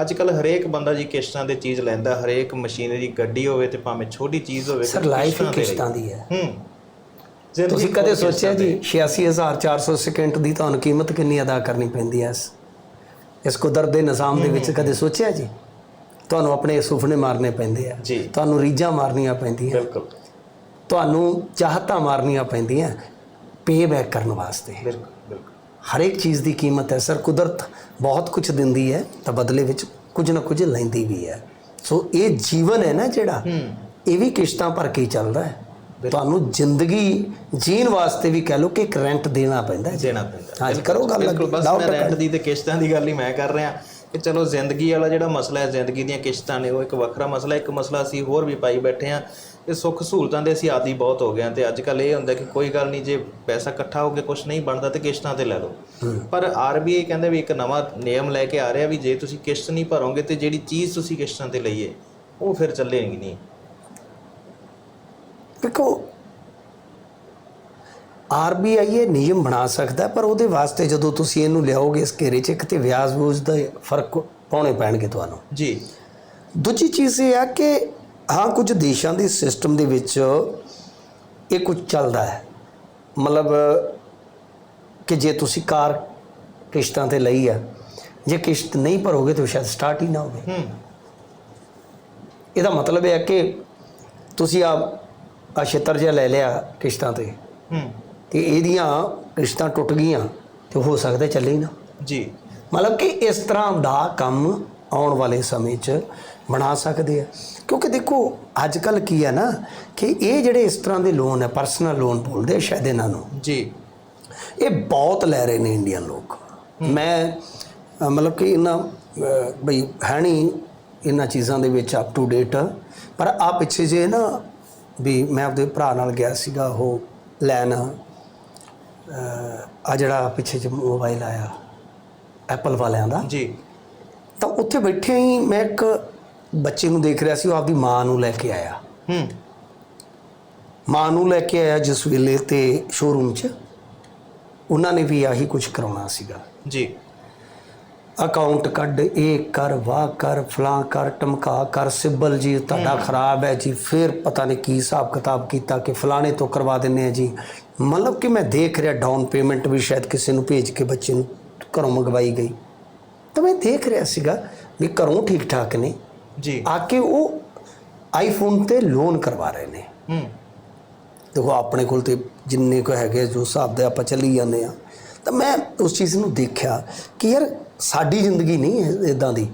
ਅੱਜ ਕੱਲ ਹਰੇਕ ਬੰਦਾ ਜੀ ਕਿਸ਼ਤਾਂ ਤੇ ਚੀਜ਼ ਲੈਂਦਾ ਹਰੇਕ ਮਸ਼ੀਨਰੀ ਗੱਡੀ ਹੋਵੇ ਤੇ ਭਾਵੇਂ ਛੋਟੀ ਚੀਜ਼ ਹੋਵੇ ਸਰ ਲਾਈਫ ਹੀ। ਕਿਸ਼ਤਾਂ ਦੀ ਹੈ। ਹੂੰ। ਤੁਸੀਂ ਕਦੇ ਸੋਚਿਆ ਜੀ 86400 ਸਕਿੰਟ ਦੀ ਤੁਹਾਨੂੰ ਕੀਮਤ ਕਿੰਨੀ ਅਦਾ ਕਰਨੀ ਪੈਂਦੀ ਹੈ? ਇਸ ਇਸ ਕੁਦਰਤ ਦੇ ਨਿਜ਼ਾਮ ਦੇ ਵਿੱਚ ਕਦੇ ਸੋਚਿਆ ਜੀ? ਤੁਹਾਨੂੰ ਆਪਣੇ ਸੁਪਨੇ ਮਾਰਨੇ ਪੈਂਦੇ ਆ। ਤੁਹਾਨੂੰ ਰੀਝਾਂ ਮਾਰਨੀਆਂ। ਪੈਂਦੀਆਂ। ਬਿਲਕੁਲ। ਤੁਹਾਨੂੰ ਚਾਹਤਾਂ ਮਾਰਨੀਆਂ ਪੈਂਦੀਆਂ ਪੇ ਬੈਕ ਕਰਨ ਵਾਸਤੇ। ਬਿਲਕੁਲ। ਹਰ ਇੱਕ ਚੀਜ਼ ਦੀ ਕੀਮਤ ਹੈ ਸਰ ਕੁਦਰਤ ਬਹੁਤ ਕੁਝ ਦਿੰਦੀ ਹੈ ਤਾਂ ਬਦਲੇ ਵਿੱਚ ਕੁਝ ਨਾ ਕੁਝ ਲੈਂਦੀ ਵੀ ਹੈ। ਸੋ ਇਹ ਜੀਵਨ ਹੈ ਨਾ ਜਿਹੜਾ ਇਹ ਵੀ ਕਿਸ਼ਤਾਂ ਭਰ ਕੇ ਚੱਲਦਾ ਹੈ। ਤੁਹਾਨੂੰ ਜ਼ਿੰਦਗੀ ਜੀਣ ਵਾਸਤੇ ਵੀ ਕਹਿ ਲਓ ਕਿ ਇੱਕ ਰੈਂਟ ਦੇਣਾ ਪੈਂਦਾ ਹੈ। ਦੇਣਾ ਪੈਂਦਾ ਹਾਂਜੀ ਕਰੋ ਗੱਲ ਬਸ ਮੈਂ। ਰੈਂਟ ਦੀ ਤੇ ਕਿਸ਼ਤਾਂ ਦੀ ਗੱਲ ਹੀ ਮੈਂ ਕਰ ਰਿਹਾ ਕਿ ਚਲੋ ਜ਼ਿੰਦਗੀ ਵਾਲਾ ਜਿਹੜਾ ਮਸਲਾ ਹੈ ਜ਼ਿੰਦਗੀ ਦੀਆਂ ਕਿਸ਼ਤਾਂ ਨੇ ਉਹ ਇੱਕ ਵੱਖਰਾ ਮਸਲਾ ਇੱਕ ਮਸਲਾ ਅਸੀਂ ਹੋਰ ਵੀ ਪਾਈ ਬੈਠੇ ਆ ਕਿ ਸੁੱਖ ਸਹੂਲਤਾਂ ਦੇ ਅਸੀਂ ਆਦੀ ਬਹੁਤ ਹੋ ਗਏ ਆ ਤੇ ਅੱਜ ਕੱਲ ਇਹ ਹੁੰਦਾ ਕਿ ਕੋਈ ਗੱਲ ਨਹੀਂ ਜੇ ਪੈਸਾ ਇਕੱਠਾ ਹੋ ਕੇ ਕੁਝ ਨਹੀਂ ਬਣਦਾ ਤੇ ਕਿਸ਼ਤਾਂ ਤੇ ਲੈ ਲਓ। ਪਰ ਆਰਬੀਆਈ ਕਹਿੰਦੇ ਵੀ ਇੱਕ ਨਵਾਂ ਨਿਯਮ ਲੈ ਕੇ ਆ ਰਿਹਾ ਵੀ ਜੇ ਤੁਸੀਂ ਕਿਸ਼ਤ ਨਹੀਂ ਭਰੋਗੇ ਤੇ ਜਿਹੜੀ ਚੀਜ਼ ਤੁਸੀਂ ਕਿਸ਼ਤਾਂ ਤੇ ਲਈਏ ਉਹ ਫਿਰ ਚੱਲੇਗੀ ਨਹੀਂ। ਦੇਖੋ ਆਰਬੀਆਈ ਇਹ ਨਿਯਮ ਬਣਾ ਸਕਦਾ ਹੈ, ਪਰ ਉਹਦੇ ਵਾਸਤੇ ਜਦੋਂ ਤੁਸੀਂ ਇਹਨੂੰ ਲਿਆਓਗੇ ਇਸ ਘੇਰੇ 'ਚ ਇੱਕ ਤੇ ਵਿਆਜ ਬੂਝ ਦਾ ਫ਼ਰਕ ਪਾਉਣੇ ਪੈਣਗੇ ਤੁਹਾਨੂੰ। ਜੀ। ਦੂਜੀ ਚੀਜ਼ ਇਹ ਆ ਕਿ ਹਾਂ ਕੁਝ ਦੇਸ਼ਾਂ ਦੇ ਸਿਸਟਮ ਦੇ ਵਿੱਚ ਇਹ ਕੁਝ ਚੱਲਦਾ ਹੈ। ਮਤਲਬ ਕਿ ਜੇ ਤੁਸੀਂ ਕਾਰ ਕਿਸ਼ਤਾਂ ਤੇ ਲਈ ਆ ਜੇ ਕਿਸ਼ਤ ਨਹੀਂ ਭਰੋਗੇ ਤਾਂ ਸ਼ਾਇਦ ਸਟਾਰਟ ਹੀ ਨਾ ਹੋਵੇ। ਹੂੰ। ਇਹਦਾ ਮਤਲਬ ਇਹ ਹੈ ਕਿ ਤੁਸੀਂ ਆ ਆ ਛੇਤਰ ਜਿਹਾ ਲੈ ਲਿਆ ਕਿਸ਼ਤਾਂ ਤੇ। ਹੂੰ। ਤੇ ਇਹਦੀਆਂ ਕਿਸ਼ਤਾਂ ਟੁੱਟ ਗਈਆਂ ਤੇ ਹੋ ਸਕਦਾ ਚੱਲੇ ਹੀ ਨਾ। ਜੀ। ਮਤਲਬ ਕਿ ਇਸ ਤਰ੍ਹਾਂ ਦਾ ਕੰਮ ਆਉਣ ਵਾਲੇ ਸਮੇਂ 'ਚ ਬਣਾ ਸਕਦੇ ਆ। ਕਿਉਂਕਿ ਦੇਖੋ ਅੱਜ ਕੱਲ ਕੀ ਹੈ ਨਾ ਕਿ ਇਹ ਜਿਹੜੇ ਇਸ ਤਰ੍ਹਾਂ ਦੇ ਲੋਨ ਹੈ ਪਰਸਨਲ ਲੋਨ ਬੋਲਦੇ ਆ ਸ਼ਾਇਦ ਇਹਨਾਂ ਨੂੰ। ਜੀ। ਇਹ ਬਹੁਤ ਲੈ ਰਹੇ ਨੇ ਇੰਡੀਅਨ ਲੋਕ। ਮੈਂ ਮਤਲਬ ਕਿ ਇਹਨਾਂ ਬਈ ਹੈ ਨਹੀਂ ਇਹਨਾਂ ਚੀਜ਼ਾਂ ਦੇ ਵਿੱਚ ਅਪ ਟੂ ਡੇਟ ਪਰ ਆ ਪਿੱਛੇ ਜੇ ਨਾ ਵੀ ਮੈਂ ਆਪਦੇ ਭਰਾ ਨਾਲ ਗਿਆ ਸੀਗਾ ਉਹ ਲੈਣ। ਆ ਜਿਹੜਾ ਪਿੱਛੇ ਜੇ ਮੋਬਾਈਲ ਆਇਆ ਐਪਲ ਵਾਲਿਆਂ ਦਾ। ਜੀ। ਤਾਂ ਉੱਥੇ ਬੈਠੇ ਹੀ ਮੈਂ ਇੱਕ ਬੱਚੇ ਨੂੰ ਦੇਖ ਰਿਹਾ ਸੀ ਉਹ ਆਪਦੀ ਮਾਂ ਨੂੰ ਲੈ ਕੇ ਆਇਆ। ਹੂੰ। ਮਾਂ ਨੂੰ ਲੈ ਕੇ ਆਇਆ ਜਿਸ ਵੇਲੇ ਤੇ ਸ਼ੋਰੂਮ 'ਚ। ਉਹਨਾਂ ਨੇ ਵੀ ਆਹੀ ਕੁਝ ਕਰਾਉਣਾ ਸੀਗਾ। ਜੀ। ਅਕਾਊਂਟ ਕੱਢ ਇਹ ਕਰ ਵਾਹ ਕਰ ਫਲਾਂ ਕਰ ਟਮਕਾ ਕਰ ਸਿਬਲ ਜੀ ਤੁਹਾਡਾ ਖਰਾਬ ਹੈ ਜੀ ਫਿਰ ਪਤਾ ਨਹੀਂ ਕੀ ਹਿਸਾਬ ਕਿਤਾਬ ਕੀਤਾ ਕਿ ਫਲਾਣੇ ਤੋਂ ਕਰਵਾ ਦਿੰਨੇ ਆ ਜੀ। ਮਤਲਬ ਕਿ ਮੈਂ ਦੇਖ ਰਿਹਾ ਡਾਊਨ ਪੇਮੈਂਟ ਵੀ ਸ਼ਾਇਦ ਕਿਸੇ ਨੂੰ ਭੇਜ ਕੇ ਬੱਚੇ ਨੂੰ ਘਰੋਂ ਮੰਗਵਾਈ ਗਈ। ਤਾਂ ਮੈਂ ਦੇਖ ਰਿਹਾ ਸੀਗਾ ਵੀ ਘਰੋਂ ਠੀਕ ਠਾਕ ਨੇ। ਜੀ। ਆ ਕੇ ਉਹ ਆਈਫੋਨ ਤੇ ਲੋਨ ਕਰਵਾ ਰਹੇ ਨੇ। ਹੂੰ। ਦੇਖੋ ਆਪਣੇ ਕੋਲ ਤੇ ਜਿੰਨੇ ਕੋ ਹੈਗੇ ਜੋ ਹਿਸਾਬ ਦੇ ਆਪਾਂ ਚੱਲੀ ਜਾਂਦੇ ਆ ਤਾਂ ਮੈਂ ਉਸ ਚੀਜ਼ ਨੂੰ ਦੇਖਿਆ ਕਿ ਯਾਰ ਸਾਡੀ ਜ਼ਿੰਦਗੀ ਨਹੀਂ ਹੈ ਇਦਾਂ ਦੀ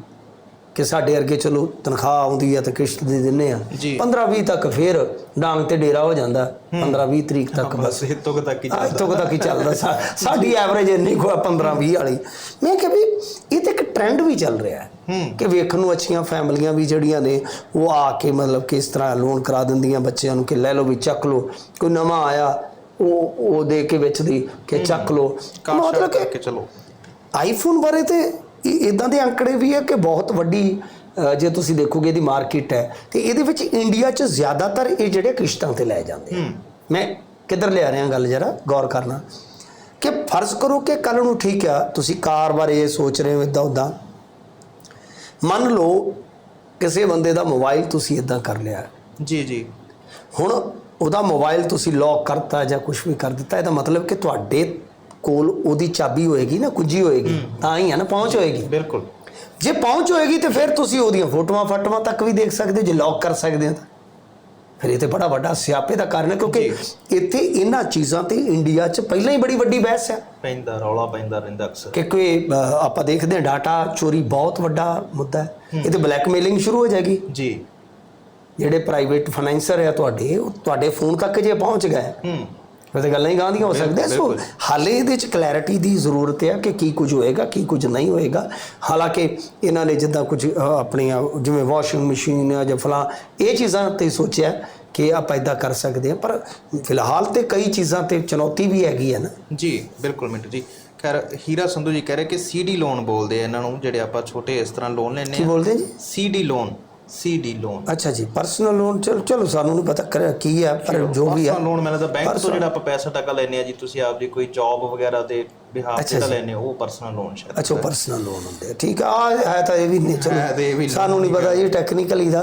ਕਿ ਸਾਡੇ ਵਰਗੇ ਚਲੋ ਤਨਖਾਹ ਆਉਂਦੀ ਆ ਤੇ ਕਿਸ਼ਤ ਦੇ ਦਿੰਨੇ ਆ। ਜੀ। 15 20 ਤੱਕ ਫੇਰ ਡਾਂਗ ਤੇ ਡੇਰਾ ਹੋ ਜਾਂਦਾ। 15 20 ਤਰੀਕ ਤੱਕ ਬਸ। ਕੁ ਤੱਕ ਹੀ ਚੱਲਦਾ। ਤੱਕ ਤੱਕ ਹੀ ਚੱਲਦਾ। ਸਾਡੀ ਐਵਰੇਜ ਇੰਨੀ ਕੋ 15 20 ਵਾਲੀ। ਮੈਂ ਕਿਹਾ ਵੀ ਟ੍ਰੈਂਡ ਵੀ ਚੱਲ ਰਿਹਾ ਹੈ ਕਿ ਵੇਖਣ ਨੂੰ ਅੱਛੀਆਂ ਫੈਮਲੀਆਂ ਵੀ ਜਿਹੜੀਆਂ ਨੇ ਉਹ ਆ ਕੇ ਮਤਲਬ ਕਿ ਇਸ ਤਰ੍ਹਾਂ ਲੋਨ ਕਰਾ ਦਿੰਦੀਆਂ ਬੱਚਿਆਂ ਨੂੰ ਕਿ ਲੈ ਲਓ ਵੀ ਚੱਕ ਲਓ। ਕੋਈ ਨਵਾਂ ਆਇਆ ਉਹ ਉਹ ਦੇ ਕੇ ਵਿੱਚ ਦੀ ਕਿ ਚੱਕ ਲਓ। ਮਤਲਬ ਕਿ ਚਲੋ। ਆਈਫੋਨ ਬਾਰੇ ਤੇ ਇਦਾਂ ਦੇ ਅੰਕੜੇ ਵੀ ਹੈ ਕਿ ਬਹੁਤ ਵੱਡੀ ਜੇ ਤੁਸੀਂ ਦੇਖੋਗੇ ਇਹਦੀ ਮਾਰਕੀਟ ਹੈ ਤੇ ਇਹਦੇ ਵਿੱਚ ਇੰਡੀਆ 'ਚ ਜ਼ਿਆਦਾਤਰ ਇਹ ਜਿਹੜੇ ਕਿਸ਼ਤਾਂ ਤੇ ਲੈ ਜਾਂਦੇ ਮੈਂ ਕਿੱਧਰ ਲਿਆ ਰਿਹਾ ਗੱਲ ਜਰਾ? ਗੌਰ ਕਰਨਾ। ਕਿ ਫਰਜ਼ ਕਰੋ ਕਿ ਕੱਲ ਨੂੰ ਠੀਕ ਆ ਤੁਸੀਂ ਕਾਰ ਬਾਰੇ ਇਹ ਸੋਚ ਰਹੇ ਹੋ ਇਦਾਂ ਉਦਾਂ ਮੰਨ ਲਓ ਕਿਸੇ ਬੰਦੇ ਦਾ ਮੋਬਾਈਲ ਤੁਸੀਂ ਇਦਾਂ ਕਰ ਲਿਆ। ਜੀ ਜੀ। ਹੁਣ ਉਹਦਾ ਮੋਬਾਈਲ ਤੁਸੀਂ ਲੌਕ ਕਰਤਾ ਜਾਂ ਕੁਝ ਵੀ ਕਰ ਦਿੱਤਾ ਇਹਦਾ ਮਤਲਬ ਕਿ ਤੁਹਾਡੇ ਕੋਲ ਉਹਦੀ ਚਾਬੀ ਹੋਏਗੀ ਨਾ ਕੁੰਜੀ ਹੋਏਗੀ। ਤਾਂ ਹੀ ਹੈ ਨਾ ਪਹੁੰਚ ਹੋਏਗੀ। ਬਿਲਕੁਲ। ਜੇ ਪਹੁੰਚ ਹੋਏਗੀ ਤੇ ਫਿਰ ਤੁਸੀਂ ਉਹਦੀਆਂ ਫੋਟੋਆਂ ਫਾਟੋਆਂ ਤੱਕ ਵੀ ਦੇਖ ਸਕਦੇ ਜੇ ਲੌਕ ਕਰ ਸਕਦੇ ਹੋ ਤਾਂ। ਫਿਰ ਇਹ ਤੇ ਬੜਾ ਵੱਡਾ ਸਿਆਪੇ ਦਾ ਕਾਰਨ ਹੈ ਕਿਉਂਕਿ ਇੱਥੇ ਇਹਨਾਂ ਚੀਜ਼ਾਂ ਤੇ ਇੰਡੀਆ 'ਚ ਪਹਿਲਾਂ ਹੀ ਬੜੀ ਵੱਡੀ ਬਹਿਸ ਹੈ। ਪੈਂਦਾ ਰੌਲਾ ਪੈਂਦਾ ਰਹਿੰਦਾ ਅਕਸਰ। ਕਿ ਕੋਈ ਅ, ਆਪਾਂ ਦੇਖਦੇ ਹਾਂ ਡਾਟਾ ਚੋਰੀ ਬਹੁਤ ਵੱਡਾ ਮੁੱਦਾ ਹੈ। ਇਹ ਤੇ ਬਲੈਕਮੇਲਿੰਗ ਸ਼ੁਰੂ ਹੋ ਜਾਏਗੀ। ਜੀ। ਜਿਹੜੇ ਪ੍ਰਾਈਵੇਟ ਫਾਈਨੈਂਸਰ ਆ ਤੁਹਾਡੇ ਉਹ ਤੁਹਾਡੇ ਫੋਨ ਤੱਕ ਜੇ ਪਹੁੰਚ ਗਏ ਹੂੰ। ਤੇ ਗੱਲਾਂ ਹੀ ਗਾਂਦੀਆਂ ਹੋ ਸਕਦੀਆਂ। ਸੋ। ਹਾਲੇ ਇਹਦੇ ਚ ਕਲੈਰਿਟੀ ਦੀ ਜ਼ਰੂਰਤ ਹੈ ਕਿ ਕੀ ਕੁਝ ਹੋਏਗਾ ਕੀ ਕੁਝ ਨਹੀਂ ਹੋਏਗਾ। ਹਾਲਾਂਕਿ ਇਹਨਾਂ ਨੇ ਜਿੱਦਾਂ ਕੁਝ ਆਪਣੀਆਂ ਜਿਵੇਂ ਵਾਸ਼ਿੰਗ ਮਸ਼ੀਨ ਆ ਜਾਂ ਫਲਾਂ ਇਹ ਚੀਜ਼ਾਂ ਤੇ ਸੋਚਿਆ ਕਿ ਆਪਾਂ ਇਦਾਂ ਕਰ ਸਕਦੇ ਹਾਂ। ਪਰ ਫਿਲਹਾਲ ਤੇ ਕਈ ਚੀਜ਼ਾਂ ਤੇ ਚੁਣੌਤੀ ਵੀ ਹੈਗੀ ਹੈ ਨਾ। ਜੀ ਬਿਲਕੁਲ ਮਿੰਟੂ ਜੀ। ਖੈਰ ਹੀਰਾ ਸੰਧੂ ਜੀ ਕਹਿ ਰਹੇ ਕਿ ਸੀਡੀ ਲੋਨ ਬੋਲਦੇ ਆ ਇਹਨਾਂ ਨੂੰ ਜਿਹੜੇ ਆਪਾਂ ਛੋਟੇ ਇਸ ਤਰ੍ਹਾਂ ਲੋਨ ਕੀ ਆ ਬੋਲਦੇ ਜੀ? ਸੀਡੀ ਲੋਨ ਸੀਡੀ ਲੋਨ ਅੱਛਾ ਜੀ ਪਰਸਨਲ ਲੋਨ ਚਲੋ ਚਲੋ ਸਾਨੂੰ ਨਹੀਂ ਪਤਾ ਕਰ- ਕੀ ਹੈ ਪਰ ਜੋ ਵੀ ਹੈ ਪਰਸਨਲ ਲੋਨ ਮਿਲਦਾ ਬੈਂਕ ਤੋਂ ਜਿਹੜਾ ਆਪਾਂ ਪੈਸਾ ਟਕਾ ਲੈਨੇ ਆ ਜੀ ਤੁਸੀਂ ਆਪਦੀ ਕੋਈ ਜੌਬ ਵਗੈਰਾ ਦੇ ਬਿਹਾਫ ਤੇ ਤਾਂ ਲੈਨੇ ਉਹ ਪਰਸਨਲ ਲੋਨ ਸ਼ਾਇਦ। ਅੱਛਾ ਪਰਸਨਲ ਲੋਨ ਹੁੰਦੇ ਆ। ਠੀਕ ਆ ਹੈ ਤਾਂ ਇਹ ਵੀ ਨਹੀਂ ਤਾਂ ਚਲੋ ਸਾਨੂੰ ਨਹੀਂ ਪਤਾ ਇਹ ਟੈਕਨੀਕਲੀ ਦਾ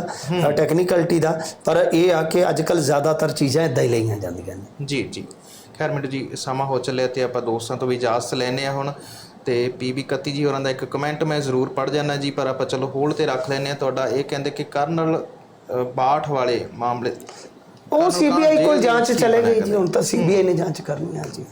ਟੈਕਨੀਕਲਟੀ ਦਾ ਪਰ ਇਹ ਆ ਕਿ ਅੱਜ ਕੱਲ ਜ਼ਿਆਦਾਤਰ ਚੀਜ਼ਾਂ ਇਦਾਂ ਹੀ ਲਈਆਂ ਜਾਂਦੀਆਂ ਨੇ। ਜੀ ਜੀ। ਖੈਰ ਮਿੰਟੂ ਜੀ ਸਮਾਂ ਹੋ ਚੱਲਿਆ ਤੇ ਆਪਾਂ ਦੋਸਤਾਂ ਤੋਂ ਵੀ ਇਜਾਜ਼ਤ ਲੈਨੇ ਆ ਹੁਣ। ਤੇ ਪੀਬੀ 31 ਜੀ ਹੋਰਾਂ ਦਾ ਇੱਕ ਕਮੈਂਟ ਮੈਂ ਜ਼ਰੂਰ ਪੜ ਜਾਣਾ ਜੀ ਪਰ ਆਪਾਂ ਚਲੋ ਹੋਲਡ ਤੇ ਰੱਖ ਲੈਨੇ ਆ ਤੁਹਾਡਾ ਇਹ ਕਹਿੰਦੇ ਕਿ ਕਰਨਲ ਬਾਠ ਵਾਲੇ ਮਾਮਲੇ ਉਹ ਸੀਬੀਆਈ ਕੋਲ ਜਾਂਚ ਚਲੇ ਗਈ ਜੀ ਹੁਣ ਤਾਂ ਸੀਬੀਆਈ ਨੇ ਜਾਂਚ ਕਰਨੀ ਹੈ ਜੀ।